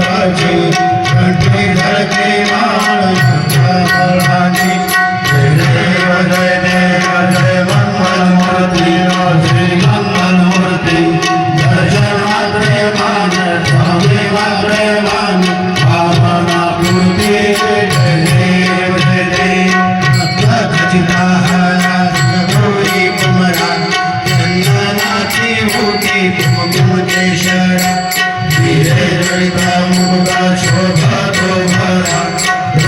राजी.